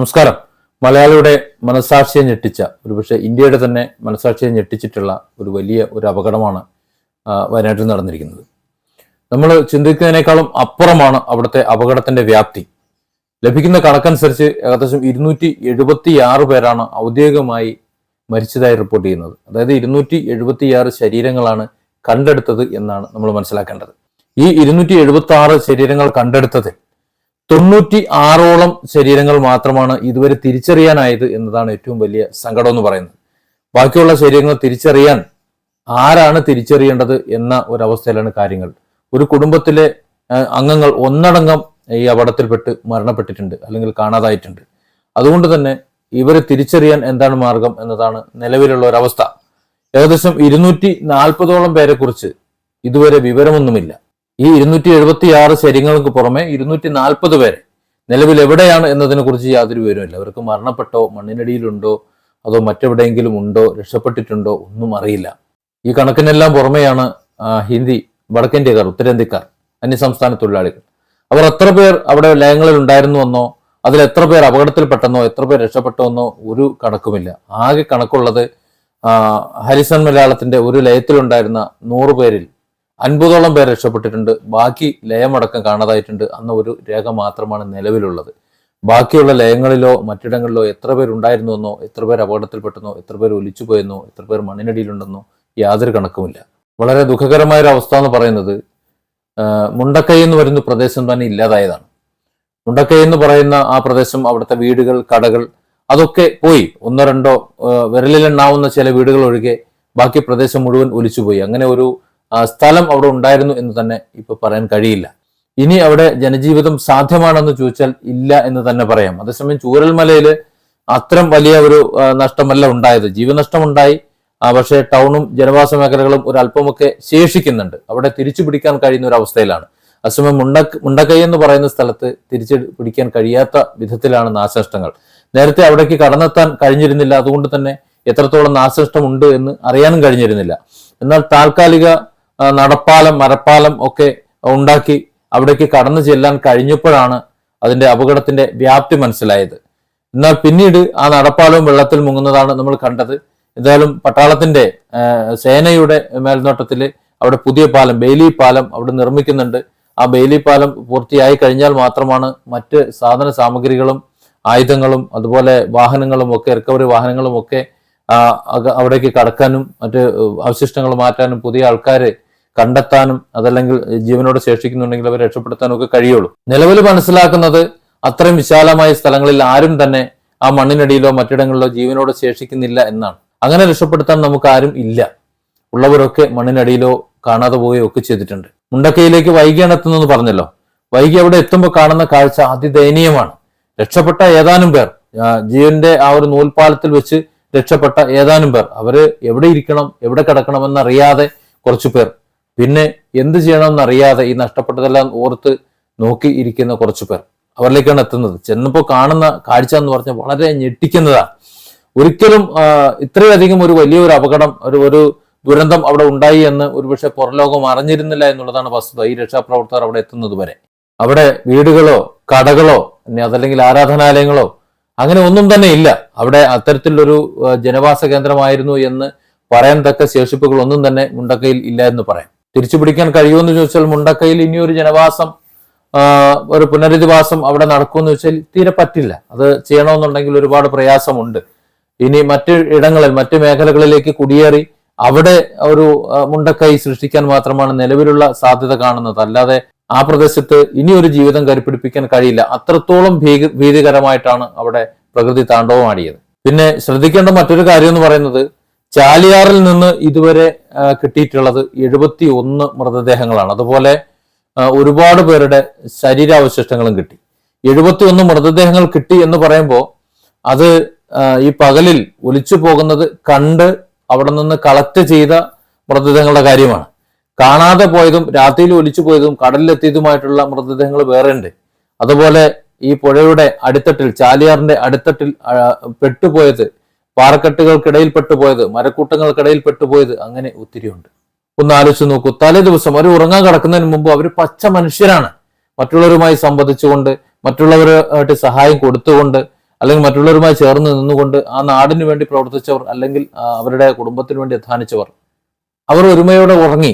നമസ്കാരം. മലയാളിയുടെ മനസാക്ഷിയെ ഞെട്ടിച്ച ഒരുപക്ഷെ ഇന്ത്യയുടെ തന്നെ മനസാക്ഷിയെ ഞെട്ടിച്ചിട്ടുള്ള ഒരു വലിയ ഒരു അപകടമാണ് വയനാട്ടിൽ നടന്നിരിക്കുന്നത്. നമ്മൾ ചിന്തിക്കുന്നതിനേക്കാളും അപ്പുറമാണ് അവിടുത്തെ അപകടത്തിന്റെ വ്യാപ്തി. ലഭിക്കുന്ന കണക്കനുസരിച്ച് ഏകദേശം ഇരുന്നൂറ്റി എഴുപത്തി ആറ് പേരാണ് ഔദ്യോഗികമായി മരിച്ചതായി റിപ്പോർട്ട് ചെയ്യുന്നത്. അതായത് ഇരുന്നൂറ്റി എഴുപത്തി ആറ് ശരീരങ്ങളാണ് കണ്ടെടുത്തത് എന്നാണ് നമ്മൾ മനസ്സിലാക്കേണ്ടത്. ഈ ഇരുന്നൂറ്റി എഴുപത്തി ആറ് ശരീരങ്ങൾ കണ്ടെടുത്തത് തൊണ്ണൂറ്റി ആറോളം ശരീരങ്ങൾ മാത്രമാണ് ഇതുവരെ തിരിച്ചറിയാനായത് എന്നതാണ് ഏറ്റവും വലിയ സങ്കടം എന്ന് പറയുന്നത്. ബാക്കിയുള്ള ശരീരങ്ങൾ തിരിച്ചറിയാൻ ആരാണ് തിരിച്ചറിയേണ്ടത് എന്ന ഒരവസ്ഥയിലാണ് കാര്യങ്ങൾ. ഒരു കുടുംബത്തിലെ അംഗങ്ങൾ ഒന്നടങ്കം ഈ അപകടത്തിൽപ്പെട്ട് മരണപ്പെട്ടിട്ടുണ്ട് അല്ലെങ്കിൽ കാണാതായിട്ടുണ്ട്. അതുകൊണ്ട് തന്നെ ഇവരെ തിരിച്ചറിയാൻ എന്താണ് മാർഗം എന്നതാണ് നിലവിലുള്ള ഒരവസ്ഥ. ഏകദേശം ഇരുന്നൂറ്റി നാൽപ്പതോളം പേരെ കുറിച്ച് ഇതുവരെ വിവരമൊന്നുമില്ല. ഈ ഇരുന്നൂറ്റി എഴുപത്തി ആറ് ശരീരങ്ങൾക്ക് പുറമെ ഇരുന്നൂറ്റി നാൽപ്പത് പേരെ നിലവിൽ എവിടെയാണ് എന്നതിനെ കുറിച്ച് യാതൊരു വിവരമില്ല അവർക്ക് മരണപ്പെട്ടോ മണ്ണിനടിയിലുണ്ടോ അതോ മറ്റെവിടെയെങ്കിലും ഉണ്ടോ രക്ഷപ്പെട്ടിട്ടുണ്ടോ ഒന്നും അറിയില്ല. ഈ കണക്കിനെല്ലാം പുറമെയാണ് ഹിന്ദി വടക്കേന്ത്യക്കാർ ഉത്തരേന്ത്യക്കാർ അന്യസംസ്ഥാന തൊഴിലാളികൾ. അവർ എത്ര പേർ അവിടെ ലയങ്ങളിൽ ഉണ്ടായിരുന്നുവെന്നോ അതിൽ എത്ര പേർ അപകടത്തിൽപ്പെട്ടെന്നോ എത്ര പേർ രക്ഷപ്പെട്ടോ ഒരു കണക്കുമില്ല. ആകെ കണക്കുള്ളത് ഹരിസൺ മലയാളത്തിന്റെ ഒരു ലയത്തിലുണ്ടായിരുന്ന നൂറ് പേരിൽ അൻപതോളം പേർ രക്ഷപ്പെട്ടിട്ടുണ്ട്. ബാക്കി ലയമടക്കം കാണാതായിട്ടുണ്ട്. അന്ന ഒരു രേഖ മാത്രമാണ് നിലവിലുള്ളത്. ബാക്കിയുള്ള ലയങ്ങളിലോ മറ്റിടങ്ങളിലോ എത്ര പേരുണ്ടായിരുന്നുവെന്നോ എത്ര പേർ അപകടത്തിൽപ്പെട്ടെന്നോ എത്ര പേർ ഒലിച്ചു പോയെന്നോ എത്ര പേർ മണ്ണിനടിയിലുണ്ടെന്നോ യാതൊരു കണക്കുമില്ല. വളരെ ദുഃഖകരമായ ഒരു അവസ്ഥ എന്ന് പറയുന്നത് മുണ്ടക്കൈ എന്ന് പറയുന്ന പ്രദേശം തന്നെ ഇല്ലാതായതാണ്. മുണ്ടക്കൈ എന്ന് പറയുന്ന ആ പ്രദേശം അവിടുത്തെ വീടുകൾ കടകൾ അതൊക്കെ പോയി. ഒന്നോ രണ്ടോ വിരലിലെണ്ണാവുന്ന ചില വീടുകൾ ഒഴികെ ബാക്കി പ്രദേശം മുഴുവൻ ഒലിച്ചുപോയി. അങ്ങനെ ഒരു സ്ഥലം അവിടെ ഉണ്ടായിരുന്നു എന്ന് തന്നെ ഇപ്പൊ പറയാൻ കഴിയില്ല. ഇനി അവിടെ ജനജീവിതം സാധ്യമാണെന്ന് ചോദിച്ചാൽ ഇല്ല എന്ന് തന്നെ പറയാം. അതേസമയം ചൂരൽമലയിൽ അത്രയും വലിയ ഒരു നഷ്ടമല്ല ഉണ്ടായത്. ജീവനഷ്ടമുണ്ടായി. പക്ഷേ ടൗണും ജനവാസ മേഖലകളും ഒരല്പമൊക്കെ ശേഷിക്കുന്നുണ്ട്. അവിടെ തിരിച്ചു പിടിക്കാൻ കഴിയുന്ന ഒരു അവസ്ഥയിലാണ്. അസമയം മുണ്ടക്ക് മുണ്ടക്കൈ എന്ന് പറയുന്ന സ്ഥലത്ത് തിരിച്ചു പിടിക്കാൻ കഴിയാത്ത വിധത്തിലാണ് നാശനഷ്ടങ്ങൾ. നേരത്തെ അവിടേക്ക് കടന്നെത്താൻ കഴിഞ്ഞിരുന്നില്ല. അതുകൊണ്ട് തന്നെ എത്രത്തോളം നാശനഷ്ടം ഉണ്ട് എന്ന് അറിയാനും കഴിഞ്ഞിരുന്നില്ല. എന്നാൽ താൽക്കാലിക നടപ്പാലം മരപ്പാലം ഒക്കെ ഉണ്ടാക്കി അവിടേക്ക് കടന്നു ചെല്ലാൻ കഴിഞ്ഞപ്പോഴാണ് അതിന്റെ അപകടത്തിന്റെ വ്യാപ്തി മനസ്സിലായത്. എന്നാൽ പിന്നീട് ആ നടപ്പാലവും വെള്ളത്തിൽ മുങ്ങുന്നതാണ് നമ്മൾ കണ്ടത്. എന്തായാലും പട്ടാളത്തിന്റെ സേനയുടെ മേൽനോട്ടത്തിൽ അവിടെ പുതിയ പാലം ബെയിലി പാലം അവിടെ നിർമ്മിക്കുന്നുണ്ട്. ആ ബെയിലി പാലം പൂർത്തിയായി കഴിഞ്ഞാൽ മാത്രമാണ് മറ്റ് സാധന സാമഗ്രികളും ആയുധങ്ങളും അതുപോലെ വാഹനങ്ങളും ഒക്കെ റിക്കവറി വാഹനങ്ങളും ഒക്കെ അവിടേക്ക് കടക്കാനും മറ്റ് അവശിഷ്ടങ്ങൾ മാറ്റാനും പുതിയ ആൾക്കാരെ കണ്ടെത്താനും അതല്ലെങ്കിൽ ജീവനോട് ശേഷിക്കുന്നുണ്ടെങ്കിൽ അവരെ രക്ഷപ്പെടുത്താനും ഒക്കെ കഴിയുള്ളൂ. നിലവിൽ മനസ്സിലാക്കുന്നത് അത്രയും വിശാലമായ സ്ഥലങ്ങളിൽ ആരും തന്നെ ആ മണ്ണിനടിയിലോ മറ്റിടങ്ങളിലോ ജീവനോട് ശേഷിക്കുന്നില്ല എന്നാണ്. അങ്ങനെ രക്ഷപ്പെടുത്താൻ നമുക്ക് ആരും ഇല്ല. ഉള്ളവരൊക്കെ മണ്ണിനടിയിലോ കാണാതെ പോവുകയോ ഒക്കെ ചെയ്തിട്ടുണ്ട്. മുണ്ടക്കയിലേക്ക് വൈകിയാണ് എത്തുന്നത് പറഞ്ഞല്ലോ. വൈകി അവിടെ എത്തുമ്പോൾ കാണുന്ന കാഴ്ച അതിദയനീയമാണ്. രക്ഷപ്പെട്ട ഏതാനും പേർ ജീവന്റെ ആ ഒരു നൂൽപാലത്തിൽ വെച്ച് രക്ഷപ്പെട്ട ഏതാനും പേർ അവർ എവിടെ ഇരിക്കണം എവിടെ കിടക്കണം എന്നറിയാതെ കുറച്ചു പേർ പിന്നെ എന്ത് ചെയ്യണമെന്നറിയാതെ ഈ നഷ്ടപ്പെട്ടതെല്ലാം ഓർത്ത് നോക്കി ഇരിക്കുന്ന കുറച്ചു പേർ. അവരിലേക്കാണ് എത്തുന്നത്. ചെന്നപ്പോൾ കാണുന്ന കാഴ്ച എന്ന് പറഞ്ഞാൽ വളരെ ഞെട്ടിക്കുന്നതാണ് ഒരിക്കലും ഇത്രയധികം ഒരു വലിയൊരു അപകടം ഒരു ഒരു ദുരന്തം അവിടെ ഉണ്ടായി എന്ന് ഒരുപക്ഷെ പുറലോകം അറിഞ്ഞിരുന്നില്ല എന്നുള്ളതാണ് വസ്തുത. ഈ രക്ഷാപ്രവർത്തകർ അവിടെ എത്തുന്നത് വരെ. അവിടെ വീടുകളോ കടകളോ അതല്ലെങ്കിൽ ആരാധനാലയങ്ങളോ അങ്ങനെ ഒന്നും തന്നെ ഇല്ല. അവിടെ അത്തരത്തിലൊരു ആ, ജനവാസ കേന്ദ്രമായിരുന്നു എന്ന് പറയാൻ തക്ക ശേഷിപ്പുകൾ ഒന്നും തന്നെ മുണ്ടക്കയിൽ ഇല്ല എന്ന് പറയാം. തിരിച്ചു പിടിക്കാൻ കഴിയുമെന്ന് ചോദിച്ചാൽ മുണ്ടക്കയിൽ ഇനിയൊരു ജനവാസം ഒരു പുനരധിവാസം അവിടെ നടക്കുമെന്ന് വെച്ചാൽ തീരെ പറ്റില്ല. അത് ചെയ്യണമെന്നുണ്ടെങ്കിൽ ഒരുപാട് പ്രയാസമുണ്ട്. ഇനി മറ്റ് ഇടങ്ങളിൽ മറ്റ് മേഖലകളിലേക്ക് കുടിയേറി അവിടെ ഒരു മുണ്ടക്കൈ സൃഷ്ടിക്കാൻ മാത്രമാണ് നിലവിലുള്ള സാധ്യത കാണുന്നത്. അല്ലാതെ ആ പ്രദേശത്ത് ഇനി ഒരു ജീവിതം കരുപ്പിടിപ്പിക്കാൻ കഴിയില്ല. അത്രത്തോളം ഭീക ഭീതികരമായിട്ടാണ് അവിടെ പ്രകൃതി താണ്ഡവമാടിയത്. പിന്നെ ശ്രദ്ധിക്കേണ്ട മറ്റൊരു കാര്യം എന്ന് പറയുന്നത് ചാലിയാറിൽ നിന്ന് ഇതുവരെ കിട്ടിയിട്ടുള്ളത് എഴുപത്തി ഒന്ന് മൃതദേഹങ്ങളാണ്. അതുപോലെ ഒരുപാട് പേരുടെ ശരീരാവശിഷ്ടങ്ങളും കിട്ടി. എഴുപത്തി ഒന്ന് മൃതദേഹങ്ങൾ കിട്ടി എന്ന് പറയുമ്പോൾ അത് ഈ പകലിൽ ഒലിച്ചു പോകുന്നത് കണ്ട് അവിടെ നിന്ന് കളക്ട് ചെയ്ത മൃതദേഹങ്ങളുടെ കാര്യമാണ്. കാണാതെ പോയതും രാത്രിയിൽ ഒലിച്ചു പോയതും കടലിലെത്തിയതുമായിട്ടുള്ള മൃതദേഹങ്ങൾ വേറെ ഉണ്ട് അതുപോലെ ഈ പുഴയുടെ അടിത്തട്ടിൽ ചാലിയാറിന്റെ അടിത്തട്ടിൽ പെട്ടുപോയത് പാറക്കെട്ടുകൾക്കിടയിൽ പോയത് മരക്കൂട്ടങ്ങൾക്കിടയിൽപ്പെട്ടു പോയത് അങ്ങനെ ഒത്തിരിയുണ്ട്. ഒന്ന് ആലോചിച്ച് നോക്കൂ തലേ ദിവസം അവർ ഉറങ്ങാൻ കിടക്കുന്നതിന് മുമ്പ് അവർ പച്ച മനുഷ്യരാണ്. മറ്റുള്ളവരുമായി സംവദിച്ചുകൊണ്ട് മറ്റുള്ളവരുമായിട്ട് സഹായം കൊടുത്തുകൊണ്ട് അല്ലെങ്കിൽ മറ്റുള്ളവരുമായി ചേർന്ന് നിന്നുകൊണ്ട് ആ നാടിന് വേണ്ടി പ്രവർത്തിച്ചവർ അല്ലെങ്കിൽ അവരുടെ കുടുംബത്തിന് വേണ്ടി അധ്വാനിച്ചവർ. അവർ ഒരുമയോടെ ഉറങ്ങി.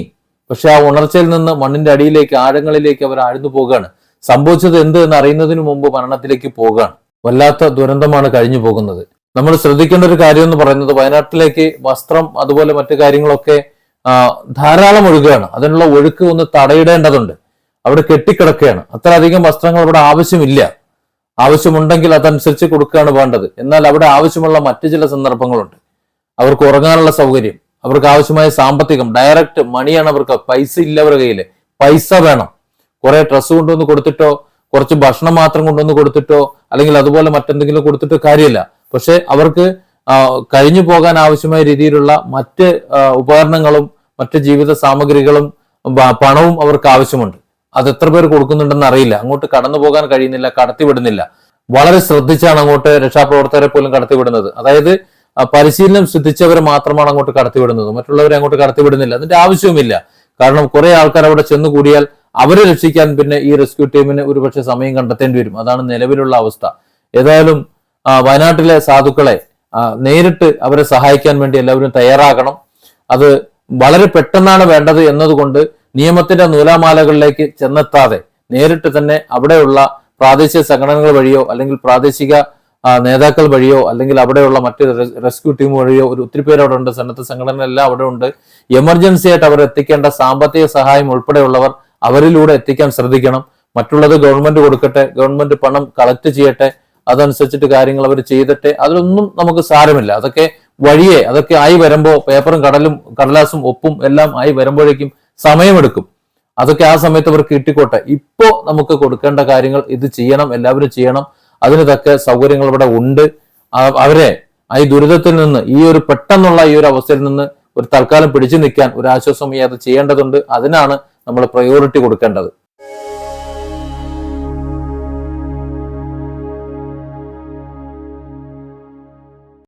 പക്ഷെ ആ ഉണർച്ചയിൽ നിന്ന് മണ്ണിന്റെ അടിയിലേക്ക് ആഴങ്ങളിലേക്ക് അവർ ആഴ്ന്നു പോകുകയാണ് സംഭവിച്ചത് എന്ത് എന്ന് അറിയുന്നതിന് മുമ്പ് മരണത്തിലേക്ക് പോകുകയാണ് വല്ലാത്ത ദുരന്തമാണ് കഴിഞ്ഞു പോകുന്നത് നമ്മൾ ശ്രദ്ധിക്കേണ്ട ഒരു കാര്യം എന്ന് പറയുന്നത് വയനാട്ടിലേക്ക് വസ്ത്രം അതുപോലെ മറ്റു കാര്യങ്ങളൊക്കെ ധാരാളം ഒഴുകുകയാണ് അതിനുള്ള ഒഴുക്ക് ഒന്ന് തടയിടേണ്ടതുണ്ട്. അവിടെ കെട്ടിക്കിടക്കുകയാണ്. അത്രയധികം വസ്ത്രങ്ങൾ അവിടെ ആവശ്യമില്ല. ആവശ്യമുണ്ടെങ്കിൽ അതനുസരിച്ച് കൊടുക്കുകയാണ് വേണ്ടത്. എന്നാൽ അവിടെ ആവശ്യമുള്ള മറ്റു ചില സന്ദർഭങ്ങളുണ്ട്. അവർക്ക് ഉറങ്ങാനുള്ള സൗകര്യം അവർക്ക് ആവശ്യമായ സാമ്പത്തികം ഡയറക്റ്റ് മണിയാണ് അവർക്ക് പൈസ ഇല്ല അവരുടെ കയ്യിൽ പൈസ വേണം. കുറെ ഡ്രസ്സ് കൊണ്ടുവന്ന് കൊടുത്തിട്ടോ കുറച്ച് ഭക്ഷണം മാത്രം കൊണ്ടുവന്ന് കൊടുത്തിട്ടോ അല്ലെങ്കിൽ അതുപോലെ മറ്റെന്തെങ്കിലും കൊടുത്തിട്ടോ കാര്യമില്ല. പക്ഷെ അവർക്ക് കഴിഞ്ഞു പോകാൻ ആവശ്യമായ രീതിയിലുള്ള മറ്റ് ഉപകരണങ്ങളും മറ്റ് ജീവിത സാമഗ്രികളും പണവും അവർക്ക് ആവശ്യമുണ്ട്. അത് എത്ര പേർ കൊടുക്കുന്നുണ്ടെന്ന് അറിയില്ല. അങ്ങോട്ട് കടന്നു പോകാൻ കഴിയുന്നില്ല കടത്തിവിടുന്നില്ല വളരെ ശ്രദ്ധിച്ചാണ് അങ്ങോട്ട് രക്ഷാപ്രവർത്തകരെ പോലും കടത്തിവിടുന്നത് അതായത് പരിശീലനം സിദ്ധിച്ചവരെ മാത്രമാണ് അങ്ങോട്ട് കടത്തിവിടുന്നത് മറ്റുള്ളവരെ അങ്ങോട്ട് കടത്തിവിടുന്നില്ല അതിന്റെ ആവശ്യവുമില്ല. കാരണം കുറെ ആൾക്കാർ അവിടെ ചെന്ന് കൂടിയാൽ അവരെ രക്ഷിക്കാൻ പിന്നെ ഈ റെസ്ക്യൂ ടീമിന് ഒരുപക്ഷെ സമയം കണ്ടെത്തേണ്ടി വരും. അതാണ് നിലവിലുള്ള അവസ്ഥ. ഏതായാലും വയനാട്ടിലെ സാധുക്കളെ നേരിട്ട് അവരെ സഹായിക്കാൻ വേണ്ടി എല്ലാവരും തയ്യാറാകണം. അത് വളരെ പെട്ടെന്നാണ് വേണ്ടത് എന്നതുകൊണ്ട് നിയമത്തിന്റെ നൂലാമാലകളിലേക്ക് ചെന്നെത്താതെ നേരിട്ട് തന്നെ അവിടെയുള്ള പ്രാദേശിക സംഘടനകൾ വഴിയോ അല്ലെങ്കിൽ പ്രാദേശിക നേതാക്കൾ വഴിയോ അല്ലെങ്കിൽ അവിടെയുള്ള മറ്റ് റെസ്ക്യൂ ടീം വഴിയോ ഒരു ഒത്തിരി പേര് അവിടെ ഉണ്ട്. സന്നദ്ധ സംഘടന എല്ലാം അവിടെ ഉണ്ട്. എമർജൻസി ആയിട്ട് അവർ എത്തിക്കേണ്ട സാമ്പത്തിക സഹായം ഉൾപ്പെടെയുള്ളവർ അവരിലൂടെ എത്തിക്കാൻ ശ്രദ്ധിക്കണം. മറ്റുള്ളത് ഗവൺമെന്റ് കൊടുക്കട്ടെ. ഗവൺമെന്റ് പണം കളക്ട് ചെയ്യട്ടെ. അതനുസരിച്ചിട്ട് കാര്യങ്ങൾ അവർ ചെയ്തിട്ടെ അതിലൊന്നും നമുക്ക് സാരമില്ല. അതൊക്കെ വഴിയെ അതൊക്കെ ആയി വരുമ്പോൾ പേപ്പറും കടലും കടലാസും ഒപ്പും എല്ലാം ആയി വരുമ്പോഴേക്കും സമയമെടുക്കും. അതൊക്കെ ആ സമയത്ത് അവർക്ക് കിട്ടിക്കോട്ടെ. ഇപ്പോ നമുക്ക് കൊടുക്കേണ്ട കാര്യങ്ങൾ ഇത് ചെയ്യണം എല്ലാവരും ചെയ്യണം. അതിന് തക്ക സൗകര്യങ്ങൾ ഇവിടെ ഉണ്ട്. അവരെ ഈ ദുരിതത്തിൽ നിന്ന് ഈ ഒരു പെട്ടെന്നുള്ള ഈ ഒരു അവസ്ഥയിൽ നിന്ന് ഒരു തൽക്കാലം പിടിച്ചു നിൽക്കാൻ ഒരു ആശ്വാസം അത് ചെയ്യേണ്ടതുണ്ട്. അതിനാണ് നമ്മൾ പ്രയോറിറ്റി കൊടുക്കേണ്ടത്.